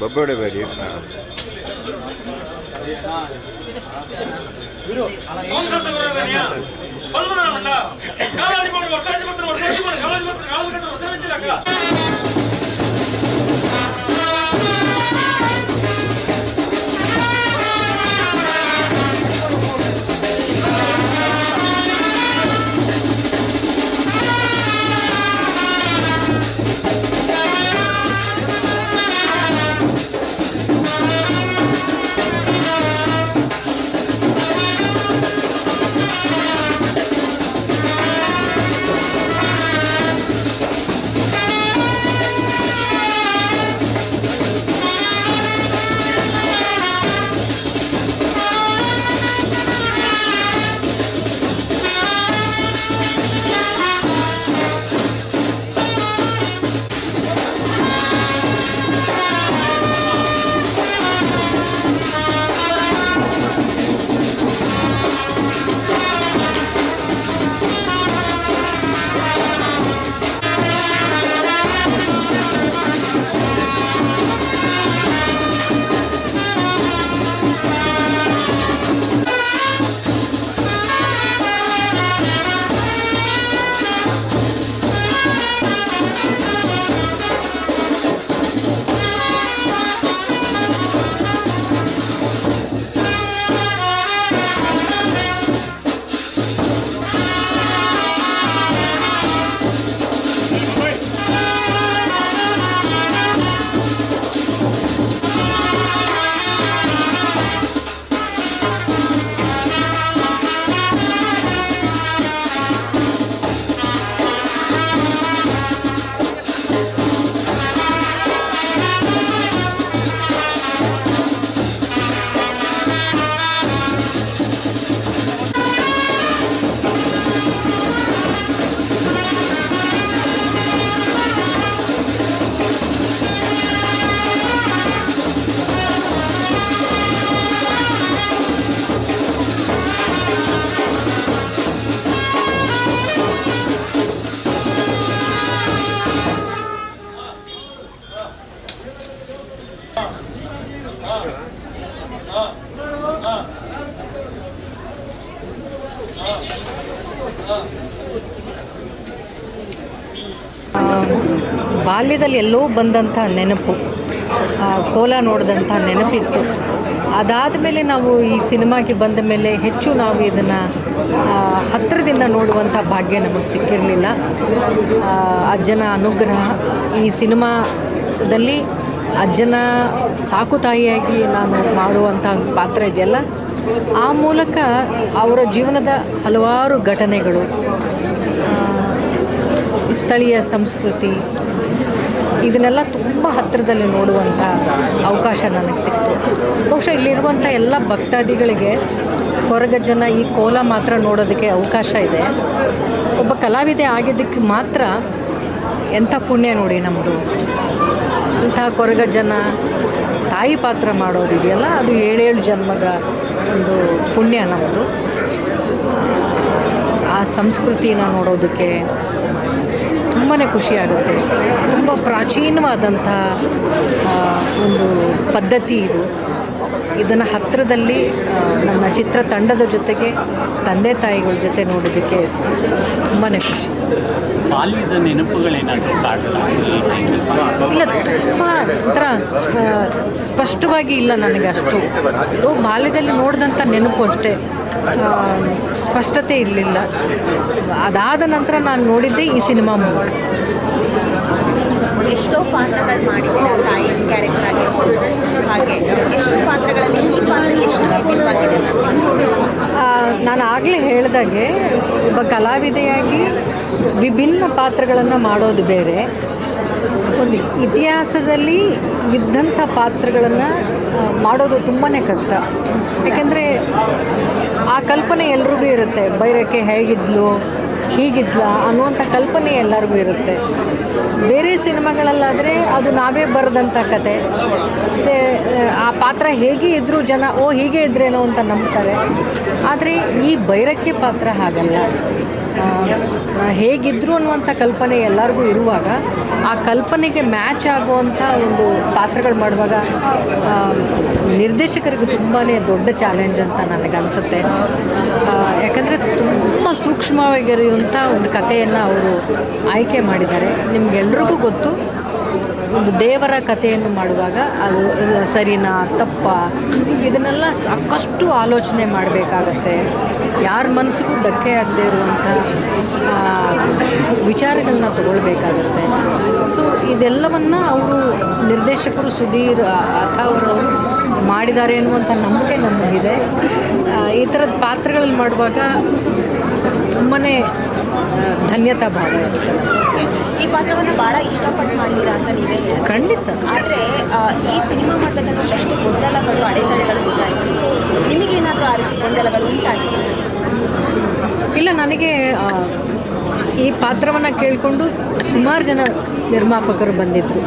பப்போட பேடி காலாஜி ಬಾಲ್ಯದಲ್ಲಿ ಎಲ್ಲೋ ಬಂದಂಥ ನೆನಪು ಕೋಲ ನೋಡಿದಂಥ ನೆನಪಿತ್ತು. ಅದಾದ ಮೇಲೆ ನಾವು ಈ ಸಿನಿಮಾಗೆ ಬಂದ ಮೇಲೆ ಹೆಚ್ಚು ನಾವು ಇದನ್ನು ಹತ್ತಿರದಿಂದ ನೋಡುವಂಥ ಭಾಗ್ಯ ನಮಗೆ ಸಿಕ್ಕಿರಲಿಲ್ಲ. ಅಜ್ಜನ ಅನುಗ್ರಹ, ಈ ಸಿನಿಮಾದಲ್ಲಿ ಅಜ್ಜನ ಸಾಕು ತಾಯಿಯಾಗಿ ನಾನು ಮಾಡುವಂಥ ಪಾತ್ರ ಇದೆಯಲ್ಲ, ಆ ಮೂಲಕ ಅವರ ಜೀವನದ ಹಲವಾರು ಘಟನೆಗಳು ಸ್ಥಳೀಯ ಸಂಸ್ಕೃತಿ ಇದನ್ನೆಲ್ಲ ತುಂಬ ಹತ್ತಿರದಲ್ಲಿ ನೋಡುವಂಥ ಅವಕಾಶ ನನಗೆ ಸಿಕ್ತು. ಬಹುಶಃ ಇಲ್ಲಿರುವಂಥ ಎಲ್ಲ ಭಕ್ತಾದಿಗಳಿಗೆ ಹೊರಗ ಜನ ಈ ಕೋಲ ಮಾತ್ರ ನೋಡೋದಕ್ಕೆ ಅವಕಾಶ ಇದೆ. ಒಬ್ಬ ಕಲಾವಿದೆ ಆಗಿದ್ದಕ್ಕೆ ಮಾತ್ರ ಎಂಥ ಪುಣ್ಯ ನೋಡಿ ನಮ್ಮದು. ಇಂಥ ಕೊರಗಜ್ಜನ ಜನ, ತಾಯಿ ಪಾತ್ರ ಮಾಡೋದಿದೆಯಲ್ಲ ಅದು ಏಳೇಳು ಜನ್ಮದ ಒಂದು ಪುಣ್ಯ ನಮ್ಮದು. ಆ ಸಂಸ್ಕೃತಿನ ನೋಡೋದಕ್ಕೆ ಖುಷಿಯಾಗುತ್ತೆ. ತುಂಬ ಪ್ರಾಚೀನವಾದಂಥ ಒಂದು ಪದ್ಧತಿ ಇದು. ಇದನ್ನು ಹತ್ತಿರದಲ್ಲಿ ನನ್ನ ಚಿತ್ರ ತಂಡದ ಜೊತೆಗೆ ತಂದೆ ತಾಯಿಗಳ ಜೊತೆ ನೋಡೋದಕ್ಕೆ ತುಂಬಾ ಖುಷಿ. ಬಾಲ್ಯದ ನೆನಪುಗಳೇನಾದರೂ ಇಲ್ಲ ತುಂಬ ಒಂಥರ ಸ್ಪಷ್ಟವಾಗಿ ಇಲ್ಲ ನನಗೆ ಅಷ್ಟು. ಬಾಲ್ಯದಲ್ಲಿ ನೋಡಿದಂಥ ನೆನಪು ಅಷ್ಟೇ. ಸ್ಪಷ್ಟತೆ ಇರಲಿಲ್ಲ. ಅದಾದ ನಂತರ ನಾನು ನೋಡಿದ್ದೆ ಈ ಸಿನಿಮಾ ಮೂಲಕ ಎಷ್ಟೋ ಪಾತ್ರಗಳು ಮಾಡಿದ್ದೀರಾ ತಾಯಿ ಕ್ಯಾರೆಕ್ಟರ್ ಆಗಿರ್ಬೋದು ಹಾಗೆ ಎಷ್ಟೋ ಪಾತ್ರಗಳಲ್ಲಿ ಈ ಪಾತ್ರ ಎಷ್ಟು ಮ್ಯಾಮ್ ನಾನು ಆಗಲೇ ಹೇಳಿದಾಗೆ ಒಬ್ಬ ಕಲಾವಿದೆಯಾಗಿ ವಿಭಿನ್ನ ಪಾತ್ರಗಳನ್ನು ಮಾಡೋದು ಬೇರೆ. ಒಂದು ಇತಿಹಾಸದಲ್ಲಿ ಇದ್ದಂಥ ಪಾತ್ರಗಳನ್ನು ಮಾಡೋದು ತುಂಬಾ ಕಷ್ಟ. ಯಾಕೆಂದರೆ ಆ ಕಲ್ಪನೆ ಎಲ್ರಿಗೂ ಇರುತ್ತೆ. ಬೈರಕ್ಕೆ ಹೇಗಿದ್ಲು, ಹೀಗಿದ್ಲ ಅನ್ನುವಂಥ ಕಲ್ಪನೆ ಎಲ್ಲರಿಗೂ ಇರುತ್ತೆ. ಬೇರೆ ಸಿನಿಮಾಗಳಲ್ಲಾದರೆ ಅದು ನಾವೇ ಬರೆದಂಥ ಕತೆ. ಮತ್ತು ಆ ಪಾತ್ರ ಹೇಗೆ ಇದ್ದರೂ ಜನ, ಓ, ಹೀಗೆ ಇದ್ರೇನೋ ಅಂತ ನಂಬ್ತಾರೆ. ಆದರೆ ಈ ಬೈರಕ್ಕೆ ಪಾತ್ರ ಹಾಗಲ್ಲ. ಹೇಗಿದ್ರು ಅನ್ನುವಂಥ ಕಲ್ಪನೆ ಎಲ್ಲರಿಗೂ ಇರುವಾಗ ಆ ಕಲ್ಪನೆಗೆ ಮ್ಯಾಚ್ ಆಗುವಂಥ ಒಂದು ಪಾತ್ರಗಳು ಮಾಡುವಾಗ ನಿರ್ದೇಶಕರಿಗೂ ತುಂಬಾ ದೊಡ್ಡ ಚಾಲೆಂಜ್ ಅಂತ ನನಗನ್ಸುತ್ತೆ. ಯಾಕಂದರೆ ತುಂಬ ಸೂಕ್ಷ್ಮವಾಗಿರುವಂಥ ಒಂದು ಕಥೆಯನ್ನು ಅವರು ಆಯ್ಕೆ ಮಾಡಿದ್ದಾರೆ. ನಿಮ್ಗೆಲ್ರಿಗೂ ಗೊತ್ತು. ಒಂದು ದೇವರ ಕಥೆಯನ್ನು ಮಾಡುವಾಗ ಅದು ಸರಿನಾ, ತಪ್ಪ, ಇದನ್ನೆಲ್ಲ ಸಾಕಷ್ಟು ಆಲೋಚನೆ ಮಾಡಬೇಕಾಗತ್ತೆ. ಯಾರ ಮನಸ್ಸಿಗೂ ಧಕ್ಕೆ ಆಗದೆ ಇರುವಂಥ ವಿಚಾರಗಳನ್ನ ತಗೊಳ್ಬೇಕಾಗತ್ತೆ. ಸೊ ಇದೆಲ್ಲವನ್ನು ಅವರು ನಿರ್ದೇಶಕರು ಸುಧೀರ್ ಅವರು ಮಾಡಿದ್ದಾರೆ ಅನ್ನುವಂಥ ನಂಬಿಕೆ ನಮಗಿದೆ. ಈ ಥರದ ಪಾತ್ರಗಳಲ್ಲಿ ಮಾಡುವಾಗ ತುಂಬಾ ಧನ್ಯತಾ ಭಾವ ಇರುತ್ತೆ. ಪಾತ್ರವನ್ನು ಬಹಳ ಇಷ್ಟಪಟ್ಟು ಮಾಡಿದ್ದೀರಾ ಅಂತ ನೀವೇ ಹೇಳಿ ಖಂಡಿತ. ಆದರೆ ಈ ಸಿನಿಮಾ ಮಾಡಬೇಕಾದ್ರೆ ಎಷ್ಟು ಗೊಂದಲಗಳು ಅಡೆತಡೆಗಳು ಉಂಟಾಯಿತು ಸೊ ನಿಮಗೇನಾದರೂ ಆ ರೀತಿ ಗೊಂದಲಗಳು ಉಂಟಾಗಿದೆ ಇಲ್ಲ ನನಗೆ ಈ ಪಾತ್ರವನ್ನು ಕೇಳಿಕೊಂಡು ಸುಮಾರು ಜನ ನಿರ್ಮಾಪಕರು ಬಂದಿದ್ದರು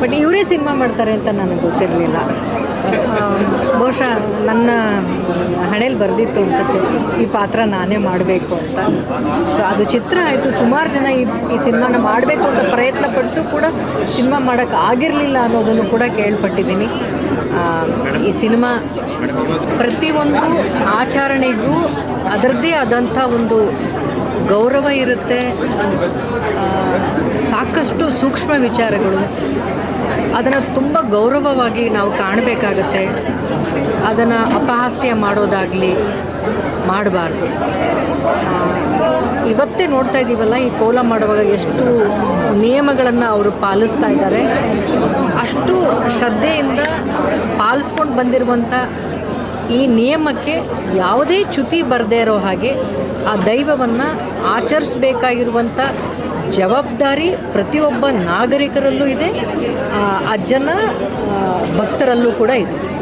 ಬಟ್ ಇವರೇ ಸಿನಿಮಾ ಮಾಡ್ತಾರೆ ಅಂತ ನನಗೆ ಗೊತ್ತಿರಲಿಲ್ಲ. ಬಹುಶಃ ನನ್ನ ಹಣೆಯಲ್ಲಿ ಬರೆದಿತ್ತು ಅನ್ಸುತ್ತೆ. ಈ ಪಾತ್ರ ನಾನೇ ಮಾಡಬೇಕು ಅಂತ. ಸೊ ಅದು ಚಿತ್ರ ಆಯಿತು. ಸುಮಾರು ಜನ ಈ ಈ ಸಿನಿಮಾನ ಮಾಡಬೇಕು ಅಂತ ಪ್ರಯತ್ನ ಪಟ್ಟು ಕೂಡ ಸಿನಿಮಾ ಮಾಡೋಕ್ಕೆ ಆಗಿರಲಿಲ್ಲ ಅನ್ನೋದನ್ನು ಕೂಡ ಕೇಳ್ಪಟ್ಟಿದ್ದೀನಿ. ಈ ಸಿನಿಮಾ ಪ್ರತಿಯೊಂದು ಆಚರಣೆಗೂ ಅದರದ್ದೇ ಆದಂಥ ಒಂದು ಗೌರವ ಇರುತ್ತೆ. ಸಾಕಷ್ಟು ಸೂಕ್ಷ್ಮ ವಿಚಾರಗಳು. ಅದನ್ನು ತುಂಬ ಗೌರವವಾಗಿ ನಾವು ಕಾಣಬೇಕಾಗತ್ತೆ. ಅದನ್ನು ಅಪಹಾಸ್ಯ ಮಾಡೋದಾಗಲಿ ಮಾಡಬಾರ್ದು. ಇವತ್ತೇ ನೋಡ್ತಾ ಇದ್ದೀವಲ್ಲ, ಈ ಕೋಲ ಮಾಡುವಾಗ ಎಷ್ಟು ನಿಯಮಗಳನ್ನು ಅವರು ಪಾಲಿಸ್ತಾ ಇದ್ದಾರೆ. ಅಷ್ಟು ಶ್ರದ್ಧೆಯಿಂದ ಪಾಲಿಸ್ಕೊಂಡು ಬಂದಿರುವಂಥ ಈ ನಿಯಮಕ್ಕೆ ಯಾವುದೇ ಚ್ಯುತಿ ಬರದೇ ಇರೋ ಹಾಗೆ ಆ ದೈವವನ್ನು ಆಚರಿಸಬೇಕಾಗಿರುವಂಥ ಜವಾಬ್ದಾರಿ ಪ್ರತಿಯೊಬ್ಬ ನಾಗರಿಕರಲ್ಲೂ ಇದೆ. ಅಜ್ಜನ ಭಕ್ತರಲ್ಲೂ ಕೂಡ ಇದೆ.